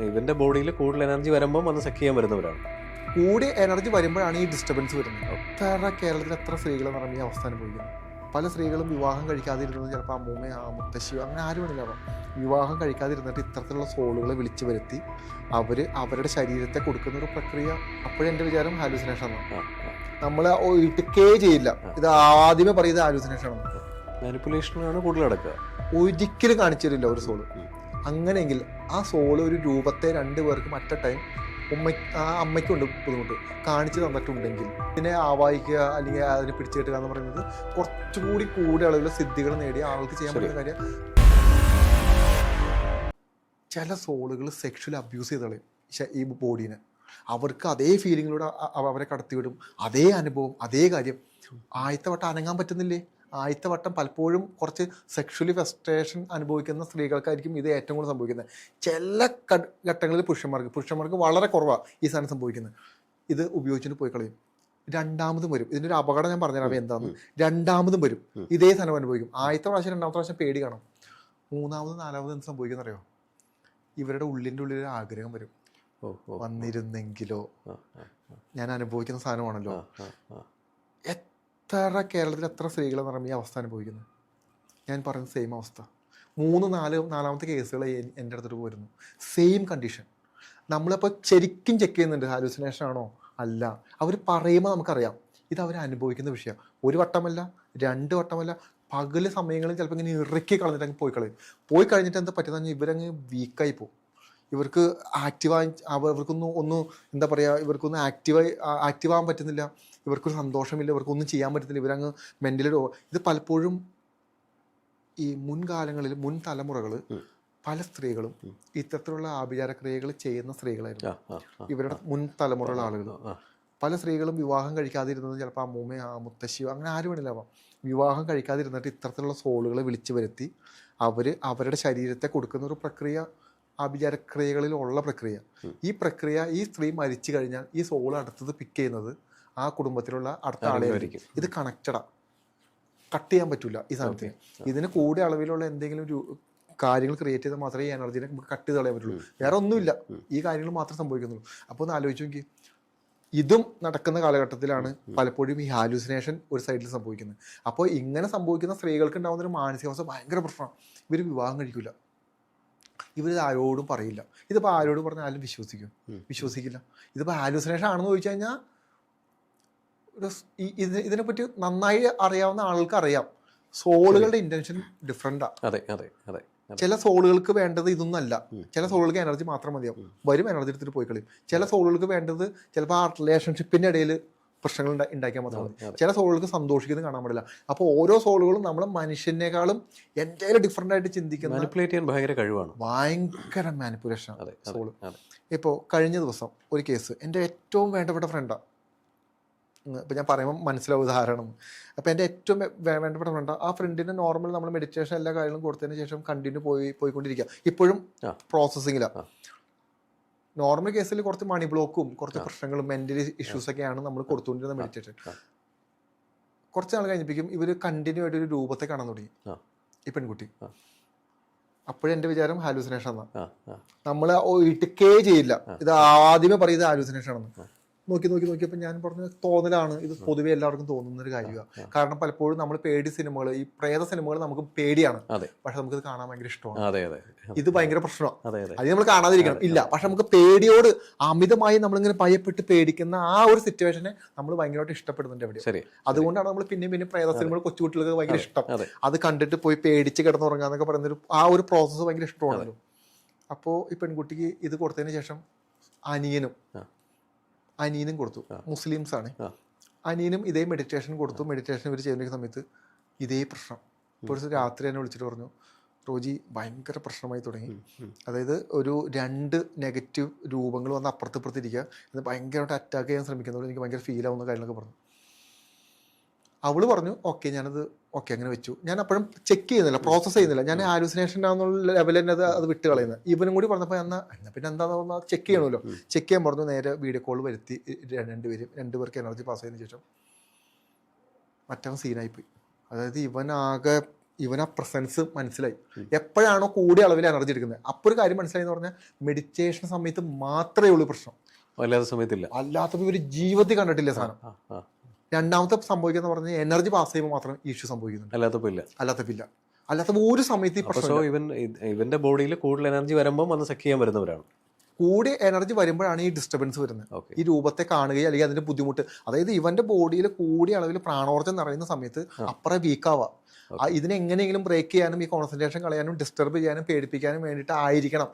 ഇവന്റെ ബോഡിയിൽ കൂടുതൽ എനർജി വരുമ്പോൾ വന്ന് സെക്ക് ചെയ്യാൻ വരുന്നവരാണ് കൂടി എനർജി വരുമ്പോഴാണ് ഈ ഡിസ്റ്റർബൻസ് വരുന്നത്. എത്ര കേരളത്തിൽ എത്ര സ്ത്രീകളെന്ന് പറഞ്ഞാൽ ഈ അവസ്ഥ അനുഭവിക്കുന്നു. പല സ്ത്രീകളും വിവാഹം കഴിക്കാതിരുന്നത് ചിലപ്പോൾ അമ്മൂമ്മ ആ മുത്തശ്ശി അങ്ങനെ ആരും വേണമെങ്കിലും വിവാഹം കഴിക്കാതിരുന്നിട്ട് ഇത്തരത്തിലുള്ള സോളുകളെ വിളിച്ചു വരുത്തി അവർ അവരുടെ ശരീരത്തെ കൊടുക്കുന്ന ഒരു പ്രക്രിയ അപ്പോഴെന്റെ വിചാരം ഹാലൂസിനേഷൻ ആണ്. നമ്മൾ ഒരിക്കേ ചെയ്യില്ല. ഇത് ആദ്യമേ പറയുന്നത് ഹാലൂസിനേഷൻ ആണ്. മാനിപ്പുലേഷനാണ് കൂടുതൽ നടക്കുക. ഒരിക്കലും കാണിച്ചു തരില്ല ഒരു സോൾ. അങ്ങനെയെങ്കിൽ ആ സോൾ ഒരു രൂപത്തെ രണ്ട് പേർക്കും മറ്റേ ടൈം ഉമ്മ ആ അമ്മയ്ക്കുണ്ട് ബുദ്ധിമുട്ട്. കാണിച്ചു തന്നിട്ടുണ്ടെങ്കിൽ. പിന്നെ ആവാഹിക്കുക അല്ലെങ്കിൽ അതിനെ പിടിച്ചു കിട്ടുക എന്ന് പറയുന്നത് കുറച്ചുകൂടി കൂടിയ അളവിൽ സിദ്ധികൾ നേടി ആൾക്ക് ചെയ്യാൻ പറ്റുന്ന കാര്യം ചില സോളുകൾ സെക്ഷൽ അബ്യൂസ് ചെയ്ത് കളയും ഈ ബോഡീനെ അവർക്ക് അതേ ഫീലിങ്ങിലൂടെ അവരെ കടത്തിവിടും. അതേ അനുഭവം അതേ കാര്യം. ആദ്യത്തെ വട്ടം അനങ്ങാൻ പറ്റുന്നില്ലേ? ആദ്യത്തെ വട്ടം പലപ്പോഴും കുറച്ച് സെക്ഷലി ഫ്രസ്ട്രേഷൻ അനുഭവിക്കുന്ന സ്ത്രീകൾക്കായിരിക്കും ഇത് ഏറ്റവും കൂടുതൽ സംഭവിക്കുന്നത്. ചില ഘട്ടങ്ങളിൽ പുരുഷന്മാർക്ക് പുരുഷന്മാർക്ക് വളരെ കുറവാണ് ഈ സാധനം സംഭവിക്കുന്നത്. ഇത് ഉപയോഗിച്ചിട്ട് പോയി കളയും. രണ്ടാമതും വരും. ഇതിന്റെ ഒരു അപകടം ഞാൻ പറഞ്ഞുതരാം എന്താന്ന് രണ്ടാമതും വരും. ഇതേ സാധനം അനുഭവിക്കും. ആദ്യത്തെ പ്രാവശ്യം രണ്ടാമത്തെ പ്രാവശ്യം പേടി കാണും. മൂന്നാമത് നാലാമത് എന്ത് സംഭവിക്കുന്ന അറിയോ ഇവരുടെ ഉള്ളിന്റെ ഉള്ളിൽ ഒരു ആഗ്രഹം വരും. വന്നിരുന്നെങ്കിലോ? ഞാൻ അനുഭവിക്കുന്ന സാധനമാണല്ലോ. എത്ര കേരളത്തിൽ എത്ര സ്ത്രീകളെന്ന് പറയുമ്പോൾ ഈ അവസ്ഥ അനുഭവിക്കുന്നത് ഞാൻ പറയുന്ന സെയിം അവസ്ഥ. മൂന്ന് നാല് നാലാമത്തെ കേസുകൾ എന്റെ അടുത്തോട്ട് വരുന്നു സെയിം കണ്ടീഷൻ നമ്മളിപ്പോൾ ശരിക്കും ചെക്ക് ചെയ്യുന്നുണ്ട്. ഹാലൂസിനേഷൻ ആണോ? അല്ല. അവർ പറയുമ്പോൾ നമുക്കറിയാം. ഇത് അവർ അനുഭവിക്കുന്ന വിഷയം. ഒരു വട്ടമല്ല രണ്ട് വട്ടമല്ല പകൽ സമയങ്ങളിൽ ചിലപ്പോൾ ഇങ്ങനെ ഇറക്കി കളഞ്ഞിട്ട് അങ്ങ് പോയി കളയും പോയി കഴിഞ്ഞിട്ട് എന്താ പറ്റുന്ന ഇവരങ്ങ് വീക്കായി പോകും ഇവർക്ക് ആക്റ്റീവായി അവർക്കൊന്നും ഒന്ന് എന്താ പറയുക ഇവർക്കൊന്നും ആക്റ്റീവായി ആക്റ്റീവ് ആവാൻ പറ്റുന്നില്ല. ഇവർക്കൊരു സന്തോഷമില്ല ഇവർക്കൊന്നും ചെയ്യാൻ പറ്റുന്നില്ല. ഇവരങ്ങ് മെന്റലി ഇത് പലപ്പോഴും ഈ മുൻകാലങ്ങളിൽ മുൻ തലമുറകൾ പല സ്ത്രീകളും. ഇത്തരത്തിലുള്ള ആഭിചാരക്രിയകൾ ചെയ്യുന്ന സ്ത്രീകളായിരുന്നു. ഇവരുടെ മുൻ തലമുറയുള്ള ആളുകൾ. പല സ്ത്രീകളും വിവാഹം കഴിക്കാതിരുന്നത് ചിലപ്പോൾ അമ്മൂമ്മ ആ മുത്തശ്ശിയോ അങ്ങനെ ആരും വേണമില്ലാവാം വിവാഹം കഴിക്കാതിരുന്നിട്ട് ഇത്തരത്തിലുള്ള സോളുകളെ വിളിച്ചു വരുത്തി അവർ അവരുടെ ശരീരത്തെ കൊടുക്കുന്ന ഒരു പ്രക്രിയ ആഭിചാരക്രിയകളിലുള്ള പ്രക്രിയ. ഈ പ്രക്രിയ ഈ സ്ത്രീ മരിച്ചു കഴിഞ്ഞാൽ ഈ സോൾ അടുത്തത് പിക്ക് ചെയ്യുന്നത് ആ കുടുംബത്തിലുള്ള അടുത്ത ആളെ ഇത് കണക്റ്റഡാ കട്ട് ചെയ്യാൻ പറ്റില്ല ഈ സാധനത്തിന്. ഇതിന് കൂടിയ അളവിലുള്ള എന്തെങ്കിലും ഒരു കാര്യങ്ങൾ ക്രിയേറ്റ് ചെയ്താൽ മാത്രമേ ഈ എനർജിനെ നമുക്ക് കട്ട് ചെയ്ത് കളയാൻ പറ്റുള്ളൂ. വേറെ ഒന്നുമില്ല. ഈ കാര്യങ്ങൾ മാത്രമേ സംഭവിക്കുന്നുള്ളൂ. അപ്പോൾ ഒന്ന് ആലോചിച്ച് നോക്കി ഇതും നടക്കുന്ന കാലഘട്ടത്തിലാണ് പലപ്പോഴും ഈ ഹാലൂസിനേഷൻ ഒരു സൈഡിൽ സംഭവിക്കുന്നത്. അപ്പോൾ ഇങ്ങനെ സംഭവിക്കുന്ന സ്ത്രീകൾക്ക് ഉണ്ടാകുന്ന ഒരു മാനസികാവസ്ഥ ഭയങ്കര പ്രശ്നമാണ്. ഇവർ വിവാഹം കഴിക്കില്ല ഇവരിത് ആരോടും പറയില്ല. ഇതിപ്പോൾ ആരോട് പറഞ്ഞാൽ ആരും വിശ്വസിക്കും. വിശ്വസിക്കില്ല. ഇതിപ്പോൾ ഹാലൂസിനേഷൻ ആണെന്ന് ചോദിച്ചു കഴിഞ്ഞാൽ ഇത് ഇതിനെപ്പറ്റി നന്നായി അറിയാവുന്ന ആൾക്ക് അറിയാം. സോളുകളുടെ ഇന്റൻഷൻ ഡിഫറെന്റാണ് അതെ അതെ അതെ അതെ. ചില സോളുകൾക്ക് വേണ്ടത് ഇതൊന്നല്ല. ചില സോളുകൾക്ക് എനർജി മാത്രം മതിയാവും. വരും എനർജി എടുത്തിട്ട് പോയി കളിയും ചില സോളുകൾക്ക് വേണ്ടത് ചിലപ്പോൾ ആ റിലേഷൻഷിപ്പിന്റെ ഇടയിൽ പ്രശ്നങ്ങൾ ഉണ്ടാക്കിയാൽ മാത്രം മതി. ചില സോളുകൾക്ക് സന്തോഷിക്കുന്നത് കാണാൻ പാടില്ല. അപ്പോൾ ഓരോ സോളുകളും നമ്മൾ മനുഷ്യനേക്കാളും എന്തേലും ഡിഫറെന്റ് ആയിട്ട് ചിന്തിക്കുന്ന മാനിപ്പുലേറ്റ് ചെയ്യാൻ ഭയങ്കര കഴിവാണ്. ഭയങ്കര മാനിപ്പുലേഷൻ സോൾ. ഇപ്പോൾ കഴിഞ്ഞ ദിവസം ഒരു കേസ് എന്റെ ഏറ്റവും വേണ്ടപ്പെട്ട ഫ്രണ്ടാണ് ഇപ്പം ഞാൻ പറയുമ്പോൾ മനസ്സിലാവും ഉദാഹരണം അപ്പോൾ എന്റെ ഏറ്റവും വേണ്ടപ്പെട്ട ഫ്രണ്ട് ആ. ഫ്രണ്ടിന് നോർമൽ നമ്മൾ മെഡിറ്റേഷൻ എല്ലാ കാര്യങ്ങളും കൊടുത്തതിന് ശേഷം കണ്ടിന്യൂ പോയി പോയിക്കൊണ്ടിരിക്കുക ഇപ്പോഴും. പ്രോസസ്സിങ്ങിലാണ്. നോർമൽ കേസിൽ കുറച്ച് മണി ബ്ലോക്കും കുറച്ച് പ്രശ്നങ്ങളും മെന്റൽ ഇഷ്യൂസ് ഒക്കെയാണ് നമ്മൾ കൊടുത്തുകൊണ്ടിരുന്ന മെഡിറ്റേഷൻ കുറച്ച് നാൾ കഴിഞ്ഞപ്പോഴേക്കും ഇവർ കണ്ടിന്യൂ ആയിട്ട് ഒരു രൂപത്തെ കാണാൻ തുടങ്ങി. ഈ പെൺകുട്ടി. അപ്പോഴും എന്റെ വിചാരം ഹാലൂസിനേഷൻ എന്നാ നമ്മൾ ഇടുക്കേ ചെയ്യില്ല. ഇത് ആദ്യമേ പറയുന്നത് ഹാലൂസിനേഷൻ ആണെന്ന് നോക്കി നോക്കി നോക്കിയപ്പോൾ ഞാൻ പറഞ്ഞു തോന്നലാണ്. ഇത് പൊതുവെ എല്ലാവർക്കും തോന്നുന്ന ഒരു കാര്യമാണ് കാരണം പലപ്പോഴും നമ്മൾ പേടി സിനിമകൾ ഈ പ്രേത സിനിമകൾ നമുക്ക് പേടിയാണ്. പക്ഷെ നമുക്ക് ഇത് കാണാൻ ഭയങ്കര ഇഷ്ടമാണ്. ഇത് ഭയങ്കര പ്രശ്നമാണ് അതെ നമ്മൾ കാണാതിരിക്കണം. ഇല്ല പക്ഷെ നമുക്ക് പേടിയോട് അമിതമായി നമ്മളിങ്ങനെ ഭയപ്പെട്ട് പേടിക്കുന്ന ആ ഒരു സിറ്റുവേഷനെ നമ്മൾ ഭയങ്കരമായിട്ട് ഇഷ്ടപ്പെടുന്നുണ്ട് എവിടെ അതുകൊണ്ടാണ് നമ്മൾ പിന്നെയും പിന്നെ പ്രേത സിനിമകൾ കൊച്ചുകുട്ടികൾക്ക് ഭയങ്കര ഇഷ്ടം. അത്. കണ്ടിട്ട് പോയി പേടിച്ച് കിടന്നുറങ്ങാന്നൊക്കെ പറയുന്ന ഒരു ആ ഒരു പ്രോസസ്സ് ഭയങ്കര ഇഷ്ടമാണല്ലോ. അപ്പോൾ ഈ പെൺകുട്ടിക്ക് ഇത് കൊടുത്തതിന് ശേഷം അനിയനും ആ. അനിയനും കൊടുത്തു മുസ്ലിംസ് ആണ് അനീനും ഇതേ മെഡിറ്റേഷൻ കൊടുത്തു. മെഡിറ്റേഷൻ ഇവർ ചെയ്യുന്ന സമയത്ത് ഇതേ പ്രശ്നം. ഇപ്പോൾ രാത്രി തന്നെ വിളിച്ചിട്ട് പറഞ്ഞു റോജി ഭയങ്കര പ്രശ്നമായി തുടങ്ങി. അതായത് ഒരു രണ്ട് നെഗറ്റീവ് രൂപങ്ങൾ വന്ന് അപ്പുറത്ത് ഇപ്പുറത്ത് ഇരിക്കുക. ഇത് ഭയങ്കരമായിട്ട് അറ്റാക്ക് ചെയ്യാൻ ശ്രമിക്കുന്നതുകൊണ്ട് എനിക്ക് ഭയങ്കര ഫീൽ ആവുന്ന കാര്യങ്ങളൊക്കെ പറഞ്ഞു. അവൾ പറഞ്ഞു ഓക്കെ ഞാനത് ഓക്കെ അങ്ങനെ വെച്ചു. ഞാൻ അപ്പോഴും ചെക്ക് ചെയ്യുന്നില്ല പ്രോസസ്സ് ചെയ്യുന്നില്ല. ഞാൻ ഹാലൂസിനേഷൻ ആണെന്നുള്ള ലെവലിൽ തന്നെ അത് അത് വിട്ട് കളയുന്നത്. ഇവനും കൂടി പറഞ്ഞപ്പോൾ എന്നാ എന്നാ പിന്നെ എന്താണെന്ന് ചെക്ക് ചെയ്യണമല്ലോ. ചെക്ക് ചെയ്യാൻ പറഞ്ഞു നേരെ വീഡിയോ കോൾ വരുത്തി രണ്ടുപേരും രണ്ടുപേർക്ക് എനർജി പാസ് ചെയ്തതിന് ശേഷം മറ്റവൻ സീനായിപ്പോയി അതായത് ഇവനാകെ ആകെ ഇവൻ ആ പ്രസൻസ് മനസ്സിലായി. എപ്പോഴാണോ കൂടിയ അളവിൽ എനർജി എടുക്കുന്നത്. അപ്പോൾ ഒരു കാര്യം മനസ്സിലായി എന്ന് പറഞ്ഞാൽ മെഡിറ്റേഷൻ സമയത്ത് മാത്രമേ ഉള്ളൂ പ്രശ്നം. അല്ലാത്ത സമയത്തില്ല. അല്ലാത്തപ്പോൾ ഇവർ ജീവിതത്തിൽ കണ്ടിട്ടില്ല സാധനം. രണ്ടാമത്തെ സംഭവിക്കുന്ന പറഞ്ഞ എനർജി പാസ് ചെയ്യുമ്പോൾ മാത്രം ഇഷ്യൂ സംഭവിക്കുന്നുണ്ട്. അല്ലാത്തപ്പോ ഇല്ല അല്ലാത്തപ്പോൾ ഇല്ല അല്ലാത്തപ്പോൾ ഒരു സമയത്ത് ഈ പ്രശ്നം സോ ഇവൻ ഇവന്റെ ബോഡിയിൽ കൂടുതൽ എനർജി വരുമ്പോൾ വന്ന് സെക്ക് ചെയ്യാൻ വരുന്നവരാണ് കൂടിയ എനർജി വരുമ്പോഴാണ് ഈ ഡിസ്റ്റർബൻസ് വരുന്നത്. ഈ രൂപത്തെ കാണുകയും അല്ലെങ്കിൽ അതിന്റെ ബുദ്ധിമുട്ട്. അതായത് ഇവന്റെ ബോഡിയിൽ കൂടിയ അളവിൽ പ്രാണോർജം നിറയുന്ന സമയത്ത് അപ്പുറം വീക്കാവുക ഇതിനെങ്ങനെയെങ്കിലും ബ്രേക്ക് ചെയ്യാനും ഈ കോൺസെൻട്രേഷൻ കളയാനും ഡിസ്റ്റർബ് ചെയ്യാനും പേടിപ്പിക്കാനും വേണ്ടിയിട്ട് ആയിരിക്കണം.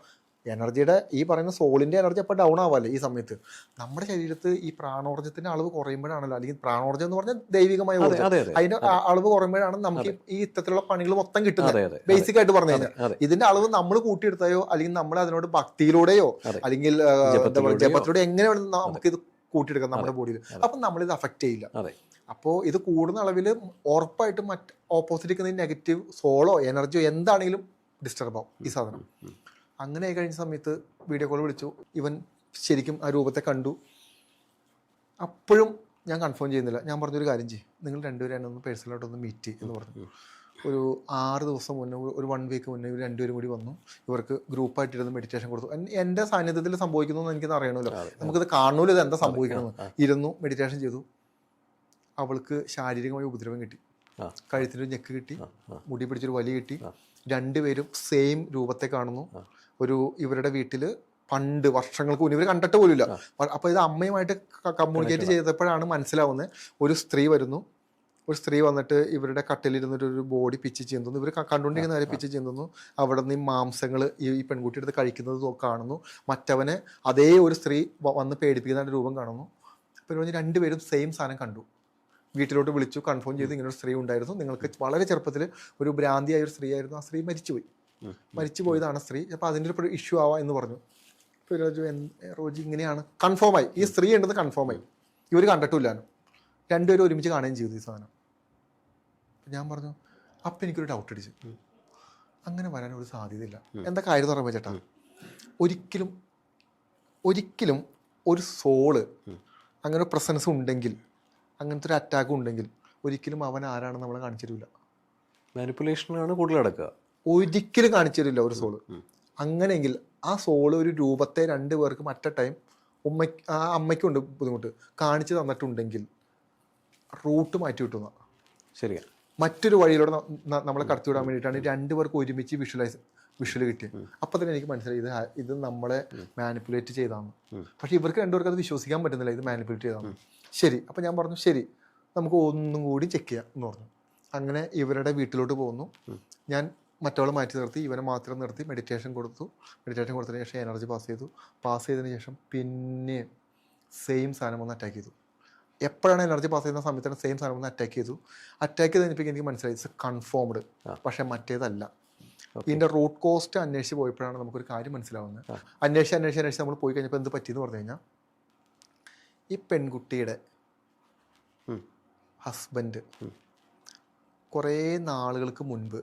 എനർജിയുടെ ഈ പറയുന്ന സോളിന്റെ എനർജി അപ്പോൾ ഡൗൺ ആവാല്ലേ ഈ സമയത്ത്? നമ്മുടെ ശരീരത്ത് ഈ പ്രാണോർജത്തിന്റെ അളവ് കുറയുമ്പോഴാണല്ലോ അല്ലെങ്കിൽ പ്രാണോർജം എന്ന് പറഞ്ഞാൽ ദൈവികമായ ഊർജം അതെ അതെ. അതിന്റെ അളവ് കുറയുമ്പോഴാണ് നമുക്ക് ഈ ഇത്തരത്തിലുള്ള പണികൾ മൊത്തം കിട്ടുന്നത്. ബേസിക് ആയിട്ട് പറഞ്ഞു കഴിഞ്ഞാൽ. ഇതിന്റെ അളവ് നമ്മൾ കൂട്ടിയെടുത്തായോ അല്ലെങ്കിൽ നമ്മൾ അതിനോട് ഭക്തിയിലൂടെയോ അല്ലെങ്കിൽ. ജപത്തിലൂടെ എങ്ങനെയാണ് നമുക്ക് ഇത് കൂട്ടിയെടുക്കാം നമ്മുടെ ബോഡിയിൽ അപ്പം നമ്മളിത് അഫക്റ്റ് ചെയ്യില്ല. അപ്പോൾ ഇത് കൂടുന്ന അളവിൽ ഉറപ്പായിട്ടും മറ്റ് ഓപ്പോസിറ്റ് നിൽക്കുന്ന നെഗറ്റീവ് സോളോ എനർജിയോ എന്താണെങ്കിലും ഡിസ്റ്റർബ് ആവും ഈ സാധനം. അങ്ങനെ ആയി കഴിഞ്ഞ സമയത്ത് വീഡിയോ കോൾ വിളിച്ചു. ഇവൻ ശരിക്കും ആ രൂപത്തെ കണ്ടു. അപ്പോഴും ഞാൻ കൺഫേം ചെയ്യുന്നില്ല. ഞാൻ പറഞ്ഞൊരു കാര്യം ചെയ്യും. നിങ്ങൾ രണ്ടുപേരും എന്നെ ഒന്ന് പേഴ്സണലായിട്ടൊന്ന് മീറ്റ് എന്ന് പറഞ്ഞു. ഒരു ആറ് ദിവസം മുന്നേ ഒരു- വൺ വീക്ക് മുന്നേ ഇവർ രണ്ടുപേരും കൂടി വന്നു. ഇവർക്ക് ഗ്രൂപ്പായിട്ടിരുന്ന് മെഡിറ്റേഷൻ കൊടുത്തു. എന്റെ സാന്നിധ്യത്തിൽ സംഭവിക്കുന്നു എന്ന് എനിക്കത് അറിയണമല്ലോ. നമുക്കത് കാണണമല്ലോ ഇത് എന്താ സംഭവിക്കണമെന്ന് ഇരുന്നു മെഡിറ്റേഷൻ ചെയ്തു. അവൾക്ക് ശാരീരികമായ ഉപദ്രവം കിട്ടി. കഴുത്തിനൊരു ഞെക്ക് കിട്ടി. മുടി പിടിച്ചൊരു വലി കിട്ടി. രണ്ടുപേരും സെയിം രൂപത്തെ കാണുന്നു. ഒരു ഇവരുടെ വീട്ടിൽ പണ്ട് വർഷങ്ങൾക്ക് മുന്നേ ഇവർ കണ്ടിട്ട് പോലുമില്ല. അപ്പോൾ ഇത് അമ്മയുമായിട്ട് കമ്മ്യൂണിക്കേറ്റ് ചെയ്തപ്പോഴാണ് മനസ്സിലാവുന്നത് ഒരു സ്ത്രീ വരുന്നു. ഒരു സ്ത്രീ വന്നിട്ട് ഇവരുടെ കട്ടിലിരുന്നിട്ട് ഒരു ബോഡി പിച്ച് ചെയ്യുന്നു ഇവർ കണ്ടുകൊണ്ടിരിക്കുന്ന നേരെ പിച്ച് ചെയ്യുന്നു അവിടെ നിന്ന് ഈ മാംസങ്ങൾ ഈ പെൺകുട്ടി എടുത്ത് കഴിക്കുന്നത് കാണുന്നു. മറ്റവനെ അതേ ഒരു സ്ത്രീ വന്ന് പേടിപ്പിക്കുന്ന രൂപം കാണുന്നു. പറഞ്ഞ് രണ്ടുപേരും സെയിം സാധനം കണ്ടു. വീട്ടിലോട്ട് വിളിച്ചു കൺഫേം ചെയ്ത് ഇങ്ങനൊരു ഒരു സ്ത്രീ ഉണ്ടായിരുന്നു. നിങ്ങൾക്ക് വളരെ ചെറുപ്പത്തിൽ ഒരു ഭ്രാന്തിയായ ഒരു സ്ത്രീ ആയിരുന്നു ആ സ്ത്രീ മരിച്ചുപോയി. മരിച്ചു പോയതാണ് സ്ത്രീ. അപ്പോൾ അതിന്റെ ഒരു ഇഷ്യൂ ആവാം എന്ന് പറഞ്ഞു. അപ്പോൾ റോജു റോജി ഇങ്ങനെയാണ്. കൺഫേം ആയി. ഈ സ്ത്രീ ഉണ്ടെന്ന് കൺഫേം ആയി. ഇവർ കണ്ടിട്ടില്ലാനും രണ്ടുപേരും ഒരുമിച്ച് കാണുകയും ചെയ്തു ഈ സാധനം. ഞാൻ പറഞ്ഞു അപ്പം എനിക്കൊരു ഡൗട്ട് അടിച്ചു. അങ്ങനെ വരാൻ ഒരു സാധ്യതയില്ല. എന്താ കാര്യം തുറന്നു പറയുമ്പോൾ ചേട്ടാ? ഒരിക്കലും ഒരിക്കലും ഒരു സോൾ അങ്ങനെ ഒരു പ്രസൻസ് ഉണ്ടെങ്കിൽ അങ്ങനത്തെ ഒരു അറ്റാക്ക് ഉണ്ടെങ്കിൽ ഒരിക്കലും അവൻ ആരാണെന്ന് നമ്മളെ കാണിച്ചു തരില്ല മാനിപ്പുലേഷനാണ് കൂടുതൽ നടക്കുക. ഒരിക്കലും കാണിച്ചു തരില്ല ഒരു സോൾ. അങ്ങനെയെങ്കിൽ ആ സോൾ ഒരു രൂപത്തെ രണ്ട് പേർക്ക് മറ്റ ടൈം ഉമ്മ ആ അമ്മയ്ക്കുണ്ട് ബുദ്ധിമുട്ട്. കാണിച്ചു തന്നിട്ടുണ്ടെങ്കിൽ റൂട്ട് മാറ്റി കിട്ടുന്ന ശരിയാ. മറ്റൊരു വഴിയിലൂടെ നമ്മളെ കടത്തിവിടാൻ വേണ്ടിയിട്ടാണ് രണ്ടു പേർക്ക് ഒരുമിച്ച് വിഷ്വലൈസ് വിഷ്വൽ കിട്ടിയത് അപ്പോൾ തന്നെ എനിക്ക് മനസ്സിലായി ഇത് ഇത് നമ്മളെ മാനിപ്പുലേറ്റ് ചെയ്താന്ന്. പക്ഷെ ഇവർക്ക് രണ്ടുപേർക്ക് അത് വിശ്വസിക്കാൻ പറ്റുന്നില്ല ഇത് മാനിപ്പുലേറ്റ് ചെയ്താന്ന് ശരി അപ്പോൾ ഞാൻ പറഞ്ഞു ശരി നമുക്ക് ഒന്നും കൂടി ചെക്ക് ചെയ്യാം എന്ന് പറഞ്ഞു. അങ്ങനെ ഇവരുടെ വീട്ടിലോട്ട് പോകുന്നു. ഞാൻ മറ്റവളെ മാറ്റി നിർത്തി ഇവനെ മാത്രം നിർത്തി മെഡിറ്റേഷൻ കൊടുത്തു. മെഡിറ്റേഷൻ കൊടുത്തതിന് ശേഷം എനർജി പാസ് ചെയ്തു. പാസ് ചെയ്തതിന് ശേഷം പിന്നെ സെയിം സാധനം ഒന്ന് അറ്റാക്ക് ചെയ്തു. എപ്പോഴാണ് എനർജി പാസ് ചെയ്യുന്ന സമയത്താണ് സെയിം സാധനം ഒന്ന് അറ്റാക്ക് ചെയ്തു. അറ്റാക്ക് ചെയ്ത് കഴിഞ്ഞപ്പോൾ എനിക്ക് മനസ്സിലായി. ഇറ്റ്സ് കൺഫേംഡ് പക്ഷേ മറ്റേതല്ല. ഇതിന്റെ റൂട്ട് കോസ്റ്റ് അന്വേഷിച്ച് പോയപ്പോഴാണ് നമുക്കൊരു കാര്യം മനസ്സിലാവുന്നത്. അന്വേഷിച്ച് അന്വേഷിച്ച് അന്വേഷിച്ച് നമ്മൾ പോയി കഴിഞ്ഞപ്പോൾ എന്ത് പറ്റിയെന്ന് പറഞ്ഞു കഴിഞ്ഞാൽ ഈ പെൺകുട്ടിയുടെ ഹസ്ബൻഡ്. കുറേ നാളുകൾക്ക് മുൻപ്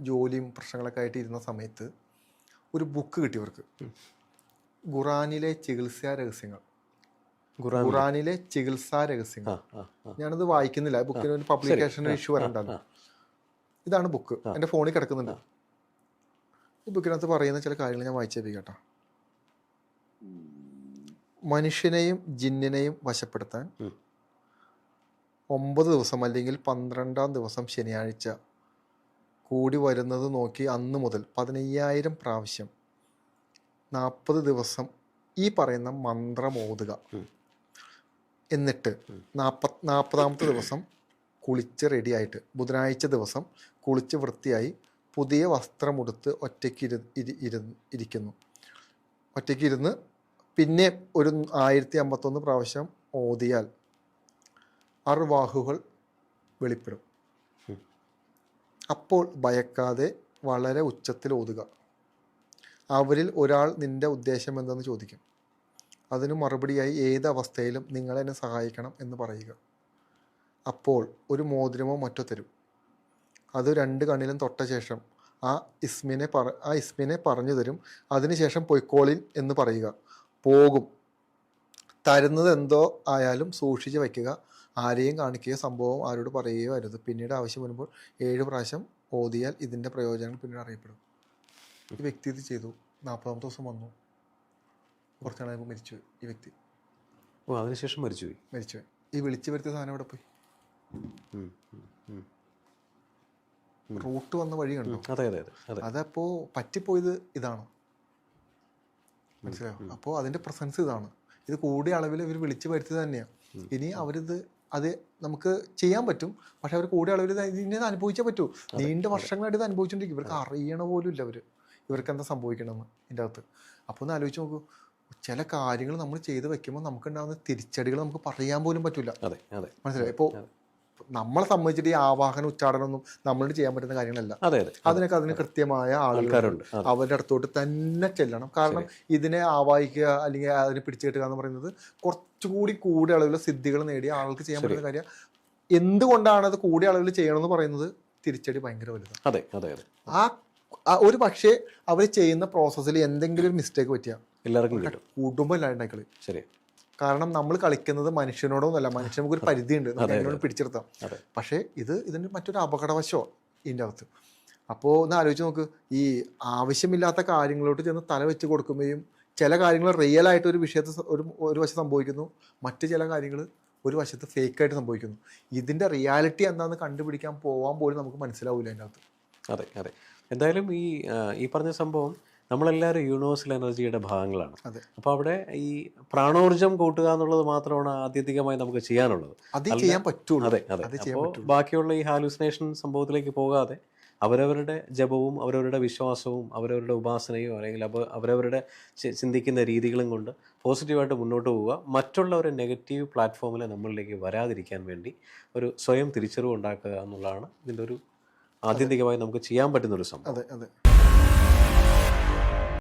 ജോലിയും പ്രശ്നങ്ങളൊക്കെ ആയിട്ട് ഇരുന്ന സമയത്ത് ഒരു ബുക്ക് കിട്ടി അവർക്ക് ഖുറാനിലെ ചികിത്സാ രഹസ്യങ്ങൾ. ഖുറാനിലെ? ചികിത്സാ രഹസ്യങ്ങൾ. ഞാനത് വായിക്കുന്നില്ല. ബുക്കിന് ഒരു പബ്ലിക്കേഷൻ ഇഷ്യൂ വരണ്ടായിരുന്നു ഇതാണ് ബുക്ക്. എന്റെ ഫോണിൽ കിടക്കുന്നുണ്ട്. ഈ ബുക്കിനകത്ത് പറയുന്ന ചില കാര്യങ്ങൾ ഞാൻ വായിച്ചേപ്പി കേട്ടോ. മനുഷ്യനെയും ജിന്നിനെയും വശപ്പെടുത്താൻ. ഒമ്പത് ദിവസം അല്ലെങ്കിൽ പന്ത്രണ്ടാം ദിവസം ശനിയാഴ്ച കൂടി വരുന്നത് നോക്കി അന്ന് മുതൽ പതിനയ്യായിരം പ്രാവശ്യം നാൽപ്പത് ദിവസം ഈ പറയുന്ന മന്ത്രം ഓതുക. എന്നിട്ട് നാൽപ്പത് നാൽപ്പതാമത്തെ ദിവസം കുളിച്ച് റെഡിയായിട്ട് ബുധനാഴ്ച ദിവസം കുളിച്ച് വൃത്തിയായി പുതിയ വസ്ത്രമുടുത്ത് ഒറ്റയ്ക്ക് ഇരു ഇരു ഇരിക്കുന്നു ഒറ്റയ്ക്ക് ഇരുന്ന് പിന്നെ ഒരു ആയിരത്തി അമ്പത്തൊന്ന് പ്രാവശ്യം ഓതിയാൽ അറുവാഹുകൾ വെളിപ്പെടും. അപ്പോൾ ഭയക്കാതെ വളരെ ഉച്ചത്തിൽ ഓതുക. അവരിൽ ഒരാൾ നിന്റെ ഉദ്ദേശം എന്തെന്ന് ചോദിക്കും. അതിന് മറുപടിയായി ഏത് അവസ്ഥയിലും നിങ്ങൾ എന്നെ സഹായിക്കണം എന്ന് പറയുക. അപ്പോൾ ഒരു മോതിരമോ മറ്റോ തരും. അത് രണ്ട് കണ്ണിലും തൊട്ട ശേഷം ആ ഇസ്മിനെ പറ ആ ഇസ്മിനെ പറഞ്ഞു തരും. അതിനുശേഷം പൊയ്ക്കോളിൻ എന്ന് പറയുക. പോകും. തരുന്നത് എന്തോ ആയാലും സൂക്ഷിച്ച് വയ്ക്കുക. ആരെയും കാണിക്കുകയോ സംഭവം ആരോട് പറയുകയോ അരുത്. പിന്നീട് ആവശ്യം വരുമ്പോൾ ഏഴ് പ്രാവശ്യം ഓതിയാൽ ഇതിന്റെ പ്രയോജനങ്ങൾ പിന്നീട് അറിയപ്പെടും. ഈ വ്യക്തി ഇത് ചെയ്തു. നാൽപ്പതാമത്തെ ദിവസം വന്നു. കുറച്ച് നാളായപ്പോൾ മരിച്ചു ഈ വ്യക്തി. ഓ അതിനുശേഷം മരിച്ചുപോയി? മരിച്ചു ഈ വിളിച്ചു വരുത്തിയ സാധനം ഇവിടെ പോയി. റൂട്ട് വന്ന വഴി കണ്ടു? അതെ അതെ അതെ പറ്റിപ്പോയത് ഇതാണ്. മനസ്സിലായോ? അപ്പോൾ അതിന്റെ പ്രസൻസ് ഇതാണ്. ഇത് കൂടിയ അളവിൽ ഇവർ വിളിച്ചു വരുത്തിയത് തന്നെയാണ് ഇനി അവരിത് അത് നമുക്ക് ചെയ്യാൻ പറ്റും. പക്ഷെ അവർ കൂടെ അളവിൽ ഇത് ഇതിനെ അനുഭവിച്ചേ പറ്റൂ. നീണ്ട വർഷങ്ങളായിട്ട് ഇത് അനുഭവിച്ചുകൊണ്ടിരിക്കും ഇവർക്ക് അറിയണ പോലും ഇല്ല അവർ ഇവർക്ക് എന്താ സംഭവിക്കണമെന്ന് ഇതിന്റെ അകത്ത്. അപ്പോൾ ഒന്ന് ആലോചിച്ച് നോക്കൂ. ചില കാര്യങ്ങൾ നമ്മൾ ചെയ്ത് വെക്കുമ്പോൾ നമുക്കുണ്ടാകുന്ന തിരിച്ചടികൾ നമുക്ക് പറയാൻ പോലും പറ്റില്ല മനസ്സിലായി? ഇപ്പോൾ നമ്മളെ സംബന്ധിച്ചിട്ട് ഈ ആവാഹന ഉച്ചാടനം ഒന്നും നമ്മളോട് ചെയ്യാൻ പറ്റുന്ന കാര്യങ്ങളല്ല. അതെ അതെ. അതിനൊക്കെ അതിന് കൃത്യമായ ആൾക്കാരുണ്ട്. അവരുടെ അടുത്തോട്ട് തന്നെ ചെല്ലണം. കാരണം ഇതിനെ ആവാഹിക്കുക അല്ലെങ്കിൽ അതിനെ പിടിച്ചു കെട്ടുക എന്ന് പറയുന്നത് കുറച്ചുകൂടി കൂടിയ അളവിൽ സിദ്ധികൾ നേടി ആൾക്ക് ചെയ്യാൻ പറ്റുന്ന കാര്യം എന്തുകൊണ്ടാണ് അത് കൂടിയ അളവിൽ ചെയ്യണമെന്ന് പറയുന്നത്? തിരിച്ചടി ഭയങ്കര വലുതാണ്. അതെ അതെ ആ ഒരു പക്ഷേ അവർ ചെയ്യുന്ന പ്രോസസ്സിൽ എന്തെങ്കിലും ഒരു മിസ്റ്റേക്ക് പറ്റിയ എല്ലാവർക്കും കുടുംബം ഇല്ലാണ്ടായിക്കളി ശരി. കാരണം നമ്മൾ കളിക്കുന്നത് മനുഷ്യനോടൊന്നുമല്ല. മനുഷ്യൻ നമുക്കൊരു പരിധിയുണ്ട്. നമുക്ക് അതിനോട് പിടിച്ചെടുത്താം. പക്ഷേ ഇത് ഇതിന് മറ്റൊരു അപകടവശോ ഇതിന്റെ അകത്ത്. അപ്പോൾ ഒന്ന് ആലോചിച്ച് നോക്ക്. ഈ ആവശ്യമില്ലാത്ത കാര്യങ്ങളോട്ട് ചെന്ന് തല വെച്ച് കൊടുക്കുകയും ചില കാര്യങ്ങൾ റിയൽ ആയിട്ട് ഒരു വിഷയത്ത് ഒരു ഒരു വശം സംഭവിക്കുന്നു. മറ്റ് ചില കാര്യങ്ങൾ ഒരു വശത്ത് ഫേക്ക് ആയിട്ട് സംഭവിക്കുന്നു. ഇതിന്റെ റിയാലിറ്റി എന്താണെന്ന് കണ്ടുപിടിക്കാൻ പോകാൻ പോലും നമുക്ക് മനസ്സിലാവില്ല അതിന്റെ അകത്ത്. അതെ അതെ. എന്തായാലും ഈ ഈ പറഞ്ഞ സംഭവം നമ്മളെല്ലാവരും യൂണിവേഴ്സൽ എനർജിയുടെ ഭാഗങ്ങളാണ്. അപ്പോൾ അവിടെ ഈ പ്രാണോർജം കൂട്ടുക എന്നുള്ളത് മാത്രമാണ് ആത്യന്തികമായി നമുക്ക് ചെയ്യാനുള്ളത്. അത് ചെയ്യാൻ പറ്റുള്ളൂ. അതെ അതെ. അപ്പോൾ ബാക്കിയുള്ള ഈ ഹാലുസിനേഷൻ സംഭവത്തിലേക്ക് പോകാതെ അവരവരുടെ ജപവും അവരവരുടെ വിശ്വാസവും അവരവരുടെ ഉപാസനയും അല്ലെങ്കിൽ അവരവരുടെ ചിന്തിക്കുന്ന രീതികളും കൊണ്ട് പോസിറ്റീവായിട്ട് മുന്നോട്ട് പോവുക. മറ്റുള്ളവരെ നെഗറ്റീവ് പ്ലാറ്റ്ഫോമിൽ നമ്മളിലേക്ക് വരാതിരിക്കാൻ വേണ്ടി ഒരു സ്വയം തിരിച്ചറിവ് ഉണ്ടാക്കുക എന്നുള്ളതാണ് ഇതിന്റെ ഒരു ആത്യന്തികമായി നമുക്ക് ചെയ്യാൻ പറ്റുന്ന ഒരു സംഭവം. അതെ അതെ.